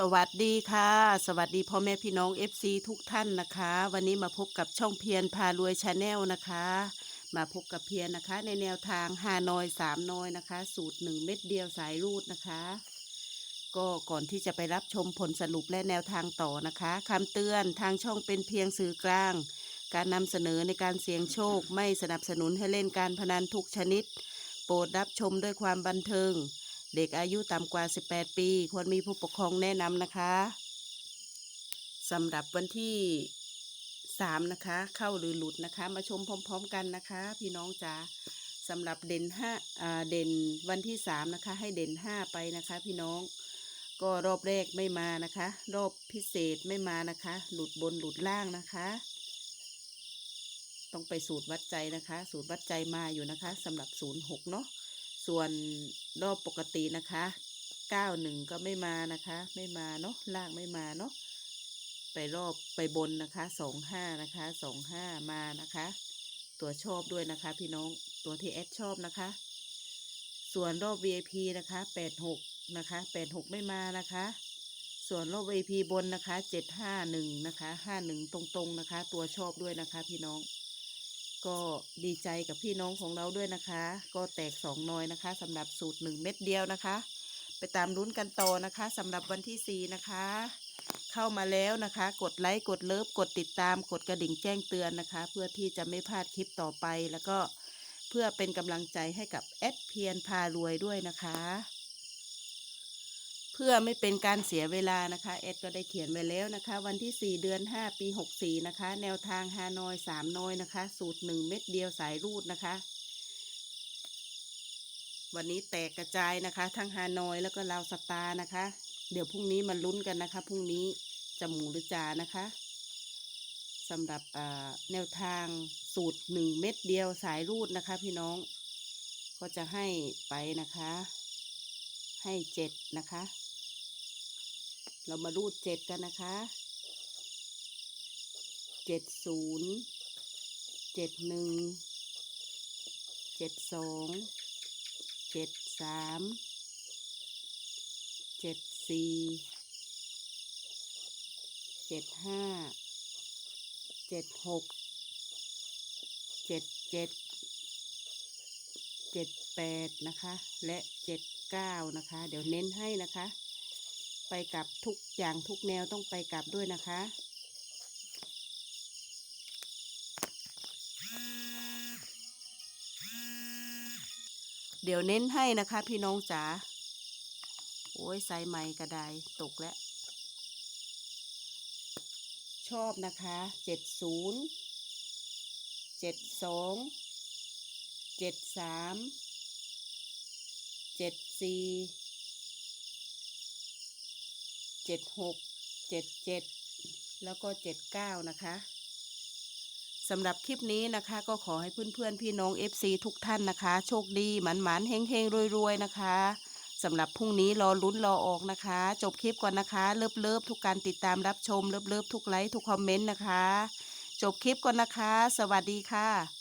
สวัสดีค่ะ สวัสดีพ่อแม่พี่น้อง FC ทุกท่านนะคะ วันนี้มาพบกับช่องเพียรพารวยชาแนลนะคะ มาพบกับเพียรนะคะ ในแนวทางฮานอยสามนอยนะคะ สูตรหนึ่งเม็ดเดียวสายรูดนะคะ ก็ก่อนที่จะไปรับชมผลสรุปและแนวทางต่อนะคะคำเตือนทางช่องเป็นเพียงสื่อกลาง การนำเสนอในการเสี่ยงโชค ไม่สนับสนุนให้เล่นการพนันทุกชนิด โปรดรับชมด้วยความบันเทิง เด็กอายุต่ำกว่า 18 ปี ควรมีผู้ปกครองแนะนำนะคะสำหรับวันที่3นะคะ เข้าหรือหลุดนะคะ มาชมพร้อม ๆ กันนะคะ พี่น้องจ๋าสำหรับเด่น5อ่าเด่นวันที่3นะคะ ให้เด่น 5 ไปนะคะ พี่น้องก็รอบแรกไม่มานะคะ รอบพิเศษไม่มานะคะ หลุดบนหลุดล่างนะคะ ต้องไปสูตรวัดใจนะคะ สูตรวัดใจมาอยู่นะคะสำหรับ 06 เนาะ ส่วนรอบปกตินะคะ91ก็ไม่มานะคะ ไม่มาเนาะล่างไม่มาเนาะไปรอบไปบนนะคะ25นะคะ25มานะคะ ตัวชอบด้วยนะคะ พี่น้องตัวที่แอดชอบนะคะ ส่วนรอบ VIP นะคะ86นะคะ86ไม่มานะคะ ส่วนรอบ VIP บนนะคะ751นะคะ51ตรงๆนะคะ ตัวชอบด้วยนะคะ พี่น้อง ก็ดีใจกับพี่น้องของเราด้วยนะคะ ก็แตกสองน้อยนะคะสำหรับสูตรหนึ่งเม็ดเดียวนะคะ ไปตามลุ้นกันต่อนะคะสำหรับวันที่สี่นะคะ เข้ามาแล้วนะคะ กดไลค์กดเลิฟกดติดตามกดกระดิ่งแจ้งเตือนนะคะ เพื่อที่จะไม่พลาดคลิปต่อไปแล้วก็เพื่อเป็นกำลังใจให้กับแอดเพียนพารวยด้วยนะคะ เพื่อไม่เป็นการเสียเวลานะคะเอ็ดก็ได้เขียนไว้แล้วนะคะ วันที่ 4 เดือน 5 ปี 64 นะคะ แนวทางฮานอย3น้อยนะคะ สูตร 1 เม็ดเดียวสายรูดนะคะ วันนี้แตกกระจายนะคะ ทั้งฮานอยแล้วก็ลาวสตาร์นะคะ เดี๋ยวพรุ่งนี้มาลุ้นกันนะคะพรุ่งนี้จะหมูหรือจานะคะสำหรับอ่าแนวทางสูตร 1 เม็ดเดียวสายรูดนะคะ พี่น้องก็จะให้ไปนะคะ ให้เจ็ดนะคะ เรามารูดเจ็ดกันนะคะเจ็ดศูนย์เจ็ดหนึ่งเจ็ดสองเจ็ดสามเจ็ดสี่เจ็ดห้าเจ็ดหกเจ็ดเจ็ดเจ็ดแปดนะคะ และเจ็ดเก้านะคะ เดี๋ยวเน้นให้นะคะ ไปกับทุกอย่างทุกแนวต้องไปกับด้วยนะคะ เดี๋ยวเน้นให้นะคะพี่น้องจ๋า โอ้ยไซส์ใหม่กระไดตกแล้ว ชอบนะคะเจ็ดศูนย์เจ็ดสองเจ็ดสามเจ็ดสี่ เจ็ดหกเจ็ดเจ็ดแล้วก็เจ็ดเก้านะคะสำหรับคลิปนี้นะคะก็ขอให้เพื่อนๆ พี่น้อง FC ทุกท่านนะคะ โชคดีหมันหมันเฮงเฮงรวยๆ นะคะสำหรับพรุ่งนี้รอลุ้นรอออกนะคะ จบคลิปก่อนนะคะเลิฟเลิฟทุกการติดตามรับชมเลิฟเลิฟทุกไลค์ทุกคอมเมนต์นะคะ จบคลิปก่อนนะคะ สวัสดีค่ะ